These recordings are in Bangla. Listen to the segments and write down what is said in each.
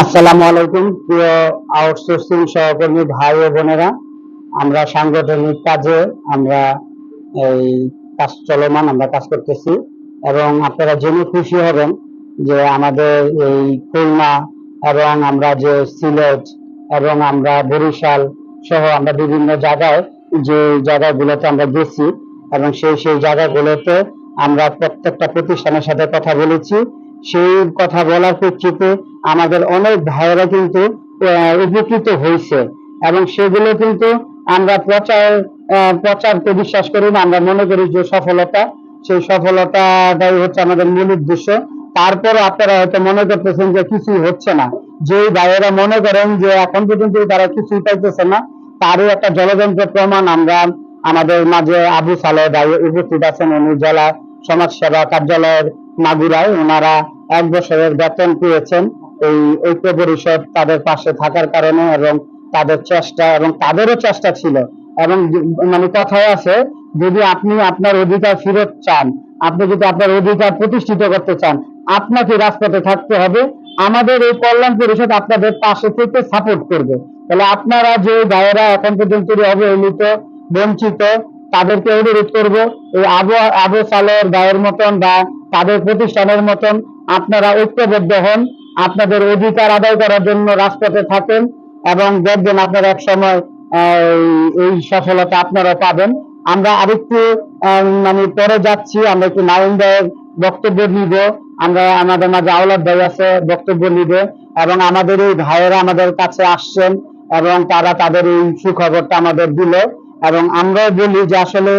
আসসালামু আলাইকুম, প্রিয় আউটসোর্সিং সহকর্মী ভাই ও বোনেরা। আমরা সাংগঠনিক কাজে আমরা এই কাজ চলমান, আমরা কাজ করতেছি। এবং আপনারা জেনে খুশি হবেন যে আমাদের এই খুলনা এবং আমরা যে সিলেট এবং আমরা বরিশাল সহ আমরা বিভিন্ন জায়গায় যে জায়গাগুলোতে আমরা গেছি এবং সেই সেই জায়গাগুলোতে আমরা প্রত্যেকটা প্রতিষ্ঠানের সাথে কথা বলেছি। সেই কথা বলার প্রেক্ষিতে আমাদের অনেক ভাইয়েরা কিন্তু উপকৃত হয়েছে। এবং সেগুলো কিন্তু আমরা প্রচার প্রচারকে বিশ্বাস করি না, আমরা মনে করি যে সফলতা, সেই সফলতাটাই হচ্ছে আমাদের মূল উদ্দেশ্য। তারপর আপনারা হয়তো মনে করতেছেন যে কিছুই হচ্ছে না। যে ভাইয়েরা মনে করেন যে এখন পর্যন্ত তারা কিছুই পাইতেছে না, তারই একটা জলযন্ত্র প্রমাণ আমরা আমাদের মাঝে আবু সালে উপস্থিত আছেন। উনি জেলা সমাজ সেবা কার্যালয়ের মাগুরায় ওনারা এক বছরের বেতন পেয়েছেন। এই ঐক্য পরিষদ তাদের পাশে থাকার কারণে এবং তাদের চেষ্টা এবং তাদেরও চেষ্টা ছিল। এবং মানে কথায় আছে, যদি আপনি আপনার অধিকার ফেরত চান, আপনি যদি আপনার অধিকার প্রতিষ্ঠিত করতে চান, আপনাকে রাজপথে থাকতে হবে। আমাদের এই কল্যাণ পরিষদ আপনাদের পাশে থেকে সাপোর্ট করবে। তাহলে আপনারা যে ভাইয়েরা এখন পর্যন্ত অবহেলিত, বঞ্চিত, তাদেরকে অনুরোধ করব, এই আবু আবু সালের গায়ের মতন বা তাদের প্রতিষ্ঠানের মতন আপনারা ঐক্যবদ্ধ হন, আপনাদের অধিকার আদায় করার জন্য রাজপথে থাকেন এবং দেখবেন আপনারা এক সময় এই সফলতা আপনারা পাবেন। আমরা আরেকটু মানে পরে যাচ্ছি, আমরা একটু নারায়ণ ভাইয়ের বক্তব্য নিব। আমরা, আমাদের মাঝে আওলাদ ভাই আছে, বক্তব্য নিব এবং আমাদের এই ভাইয়েরা আমাদের কাছে আসছেন এবং তারা তাদের এই সুখবরটা আমাদের দিল এবং আমরাও বলি যে আসলে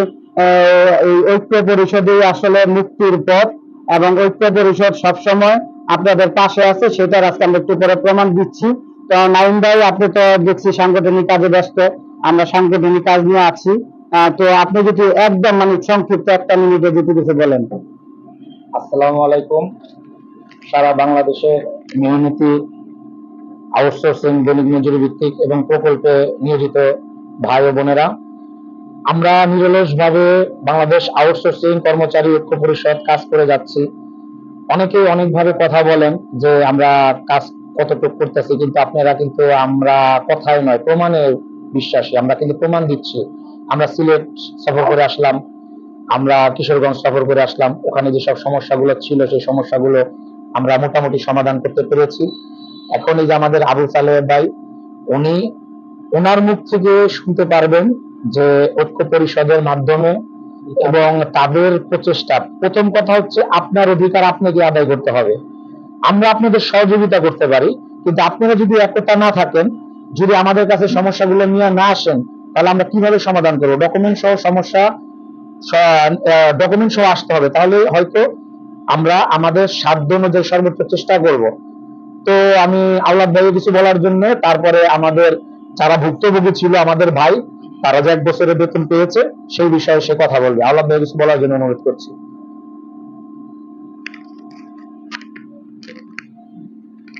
এই ঐক্য পরিষদই আসলে মুক্তির পথ। এবং ঐক্য পরিষদ সবসময় আপনাদের পাশে আছে, সেটার আজকে আমরা একটু পরে প্রমাণ দিচ্ছি। তো নাইম ভাই, আপনি তো দেখছি সাংগঠনিক কাজে ব্যস্ত, আমরা সাংগঠনিক কাজ নিয়ে আছি। তো আপনি যদি একদম মানে সংক্ষিপ্ত একটা মিনিটে যদি কিছু বলেন। আসসালামু আলাইকুম। সারা বাংলাদেশে মেহনতি আউটসোর্সিং দৈনিক মজুরি ভিত্তিক এবং প্রকল্পে নিয়োজিত ভাই বোনেরা আমরা নিরলসভাবে বাংলাদেশ আউটসোর্সিং কর্মচারী ঐক্য পরিষদ কাজ করে যাচ্ছি। অনেকেই অনেকভাবে কথা বলেন যে আমরা কাজ কতটুকু করতেছি, কিন্তু আপনারা কিন্তু আমরা কথায় নয় প্রমাণে বিশ্বাসী। আমরা কিন্তু প্রমাণ দিচ্ছি। আমরা সিলেট সফর করে আসলাম, আমরা কিশোরগঞ্জ সফর করে আসলাম। ওখানে যেসব সমস্যাগুলো ছিল, সেই সমস্যাগুলো আমরা মোটামুটি সমাধান করতে পেরেছি। এখন এই যে আমাদের আবু সালেহ ভাই, উনি ওনার মুখ থেকে শুনতে পারবেন যে ঐক্য পরিষদের মাধ্যমে এবং তাদের প্রচেষ্টা। প্রথম কথা হচ্ছে আপনার অধিকার আপনাকে আদায় করতে হবে। আমরা আপনাদের সহযোগিতা করতে পারি, কিন্তু আপনারা যদি একতা না থাকেন, যদি আমাদের কাছে সমস্যাগুলো নিয়ে না আসেন, তাহলে আমরা কীভাবে সমাধান করব? ডকুমেন্ট সহ সমস্যা ডকুমেন্ট সহ আসতে হবে। তাহলে হয়তো আমরা আমাদের সাধ্য অনুযায়ী সর্বোচ্চ চেষ্টা করব। তো আমি আল্লাহ ভাইকে কিছু বলার জন্য, তারপরে আমাদের যারা ভুক্তভোগী ছিল, আমাদের ভাই তারা যে এক বছরের বেতন পেয়েছে, সেই বিষয়ে সে কথা বলবে। ভাই কিছু বলার জন্য অনুরোধ করছি।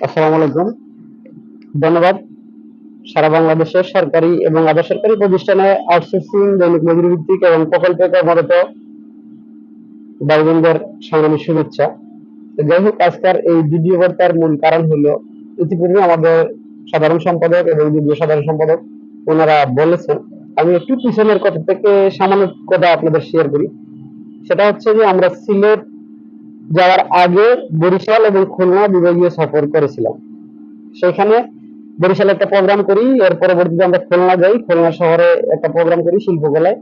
আসসালামু আলাইকুম। ধন্যবাদ। সারা বাংলাদেশের সরকারি এবং আধা প্রতিষ্ঠানে আউটসোর্সিং দৈনিক মজুরি ভিত্তিক এবং প্রকল্পে কর্মরত ভাইবোনদের সংগ্রামী শুভেচ্ছা। যাই হোক, আজকের এই ভিডিও বার্তার মূল কারণ হলো, ইতিপূর্বে আমাদের সাধারণ সম্পাদক এবং যুগ্ম সাধারণ সম্পাদক ওনারা বলেছেন আমি একটু পিছনের কথা থেকে সামান্য কথা আপনাদের শেয়ার করি। সেটা হচ্ছে যে আমরা সিলেট যাওয়ার আগে বরিশাল এবং খুলনা বিভাগীয় সফর করেছিলাম। সেখানে বরিশালে একটা প্রোগ্রাম করি, এর পরবর্তীতে আমরা খুলনা যাই, খুলনা শহরে একটা প্রোগ্রাম করি শিল্পকলায়।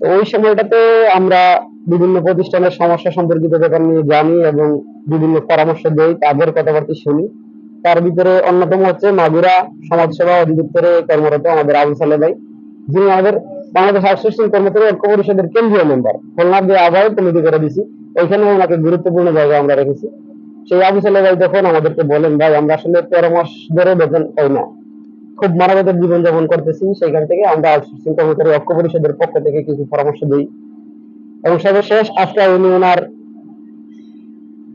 তো ওই সময়টাতে আমরা বিভিন্ন প্রতিষ্ঠানের সমস্যা সম্পর্কিত ব্যাপার নিয়ে জানি এবং বিভিন্ন পরামর্শ দেই, তাদের কথাবার্তা শুনি। তার ভিতরে অন্যতম হচ্ছে মাগুরা সমাজসেবা অধিদপ্তরে কর্মরত আমাদের আবু সালে ভাই। যিনি আমাদের বাংলাদেশ আউটসোর্সিং কর্মচারী ঐক্য পরিষদের কেন্দ্রীয় মেম্বার খুলনার যে আবহাওয়া কমিটি করে দিছি। ওইখানে ওনাকে গুরুত্বপূর্ণ জায়গা আমরা রেখেছি। সেই আবু ভাই তখন আমাদেরকে বলেন, ভাই, আমরা আসলে তেরো মাস ধরে বেতন পাই না। খুব মানবতার জীবনযাপন করতেছি সেখান থেকে আমরা আউটসোর্সিং কর্মচারী ঐক্য পরিষদের পক্ষ থেকে কিছু পরামর্শ দিই। এবং সর্বশেষ, আজকে উনি ওনার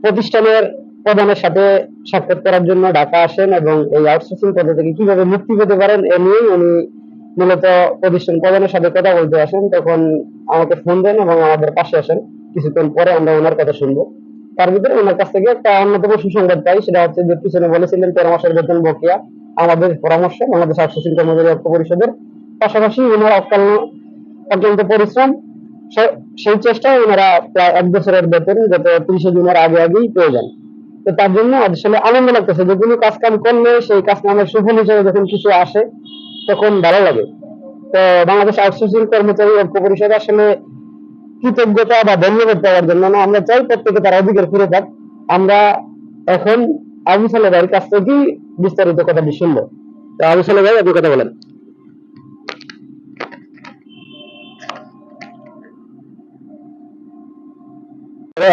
প্রতিষ্ঠানের প্রধানের সাথে সাক্ষাৎ করার জন্য ঢাকা আসেন এবং এই আউটসোর্সিং পদ্ধতি থেকে কীভাবে মুক্তি পেতে পারেন, এ নিয়েই উনি মূলত প্রতিষ্ঠান প্রধানের সাথে কথা বলতে আসেন, তখন আমাকে ফোন দেন এবং আমাদের পাশে আসেন। কিছুক্ষণ পরে আমরা ওনার কথা শুনব। তার ভিতরে ওনার কাছ থেকে একটা অন্যতম সুসংবাদ পাই, সেটা হচ্ছে যে পিছনে বলেছিলেন তেরো মাসের বেতন বকেয়া, আমাদের পরামর্শ, বাংলাদেশ আউটসোর্সিং কর্মচারী ঐক্য পরিষদের। পাশাপাশি ওনার অকাল অত্যন্ত পরিশ্রম সেই চেষ্টায় ওনারা প্রায় এক বছরের বেতন গত তিরিশে জুনের আগে আগেই পেয়ে যান। তো তার জন্য আসলে আনন্দ লাগতেছে যে কোনো কাজ কাম করলে সেই কাজ কামের সুফল হিসেবে যখন কিছু আসে তখন ভালো লাগে? তো বাংলাদেশ আউটসোর্সিং কর্মচারী ঐক্য পরিষদ আসলে কৃতজ্ঞতা বা ধন্যবাদ পাওয়ার জন্য না, আমরা চাই প্রত্যেকে তার অধিকার ফিরে পাক আমরা এখন আবু সালে ভাইয়ের কাছ থেকেই বিস্তারিত কথাটি শুনব। তো আবু সালে ভাই, আপনি কথা বলেন।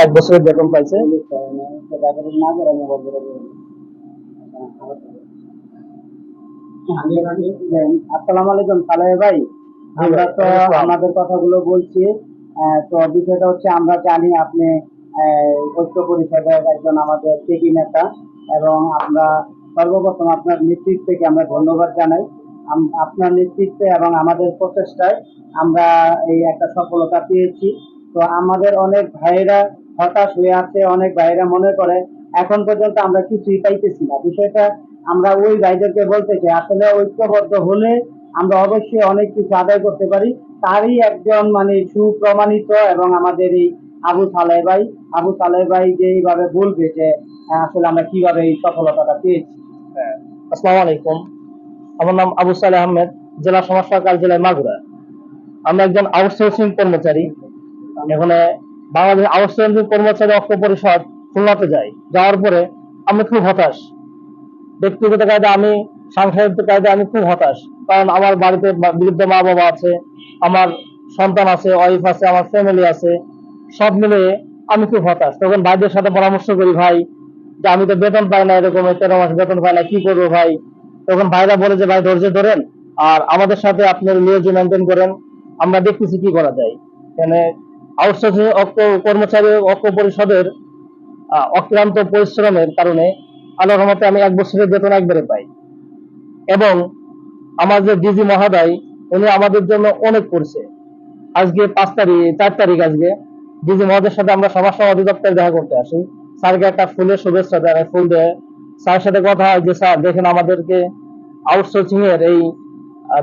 এক বছরের বেতন পাইছে। আসসালামু আলাইকুম সালেহ ভাই। আমরা তো আমাদের কথাগুলো বলছি। তো বিষয়টা হচ্ছে আমরা জানি আপনি ঐক্য পরিষদের একজন আমাদের ত্যাগী নেতা এবং আমরা সর্বপ্রথম আপনার নেতৃত্বকে আমরা ধন্যবাদ জানাই। আপনার নেতৃত্বে এবং আমাদের প্রচেষ্টায় আমরা এই একটা সফলতা পেয়েছি। তো আমাদের অনেক ভাইয়েরা হতাশ হয়ে আছে অনেক ভাইয়েরা মনে করে এখন পর্যন্ত আমরা কিছুই পাইতেছি না। বিষয়টা আমরা ওই ভাইদেরকে বলতে চাই, আসলে ঐক্যবদ্ধ হলে আমরা অবশ্যই অনেক কিছু আদায় করতে পারি। তারই একজন মানে সুপ্রমাণিত এবং আমাদের এই আবু সালেহ ভাই, আবু সালেহ ভাই যে এইভাবে বলবে যে আসলে আমরা কীভাবে এই সফলতাটা পেয়েছি। আসসালামু আলাইকুম। আমার নাম আবু সালেহ আহমেদ, জেলা সমাজ সহকার জেলায় মাগুরা। আমরা একজন আউটসোর্সিং কর্মচারী। এখানে বাংলাদেশ আউটসোর্সিং কর্মচারী ঐক্য পরিষদ খুলনাতে যাই যাওয়ার পরে আমরা খুব হতাশ। ব্যক্তিগত কায়দা আমি, সাংসারিক কায়দা আমি খুব হতাশ। কারণ আমার বাড়িতে বৃদ্ধ মা বাবা আছে, আমার সন্তান আছে ওয়াইফ আছে, আমার ফ্যামিলি আছে, সব মিলিয়ে আমি খুব হতাশ। তখন ভাইদের সাথে পরামর্শ করি, ভাই, যে আমি তো বেতন পাই না এরকম তেরো মাস বেতন পাই না, কি করব ভাই? তখন ভাইরা বলে যে, ভাই, ধৈর্য ধরেন, আর আমাদের সাথে আপনার নিয়োগ মেনটেন করেন। আমরা দেখতেছি কি করা যায়। এখানে আউটসোর্সিং কর্মচারী অক্ষ পরিষদের অক্লান্ত পরিশ্রমের কারণে আল্লাহর রহমতে আমি এক বছরের বেতন একবারে পাই। এবং আমার যে ডিজি মহোদয়, উনি আমাদের জন্য অনেক করছে। আজকে পাঁচ তারিখ, চার তারিখ আজকে ডিজি মহোদয়ের সাথে আমরা সমাজ সেবা অধিদপ্তরে দেখা করতে আসি। স্যারকে একটা ফুলের শুভেচ্ছা দেয় ফুল দেয়। স্যারের সাথে কথা হয় যে, স্যার, দেখেন আমাদেরকে আউটসোর্সিং এর এই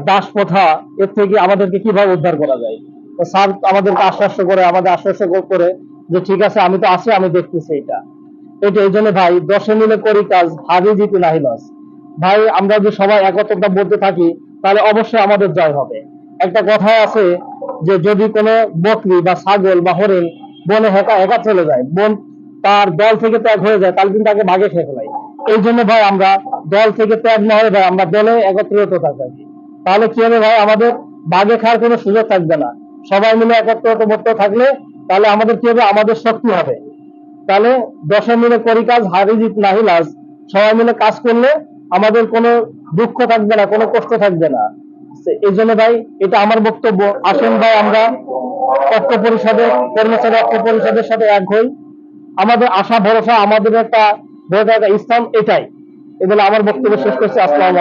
দাস প্রথা এর থেকে আমাদেরকে কীভাবে উদ্ধার করা যায়? তো স্যার আমাদেরকে আশ্বাস করে, আমাদের আশ্বাস করে যে, ঠিক আছে, আমি তো আছি, আমি দেখতেছি এটা। এটা এই জন্য ভাই দশে মিলে করি কাজ হারি জিতে নাহি লস ভাই, আমরা যদি সবাই একত্রতা বলতে থাকি, তাহলে অবশ্যই আমাদের জয় হবে। একটা কথাই আছে যে, যদি কোনো বকরি বা ছাগল বা হরিণ বনে একা একা চলে যায়, বন তার দল থেকে ত্যাগ হয়ে যায়, তাহলে কিন্তু তাকে ভাগে খেয়ে ফেলাই। এই জন্য ভাই, আমরা দল থেকে ত্যাগ না হয়ে ভাই, আমরা দলে একত্রিত থাকি। তাহলে কি হবে ভাই, আমাদের ভাগে খাওয়ার কোনো সুযোগ থাকবে না। সবাই মিলে একত্রিত থাকলে, তাহলে আমাদের কি হবে? আমাদের শক্তি হবে। তাহলে দশে মিলে করি কাজ হারি জিত নাহি লাজ। সবাই মিলে কাজ করলে আমাদের কোনো দুঃখ থাকবে না, কোনো কষ্ট থাকবে না। এই জন্য ভাই, এটা আমার বক্তব্য। আসেন ভাই, আমরা ঐক্য পরিষদের কর্মচারী ঐক্য পরিষদের সাথে এক হই। আমাদের আশা, ভরসা, আমাদের একটা বড় একটা এটাই। এগুলো আমার বক্তব্য শেষ করছি। আসসালামু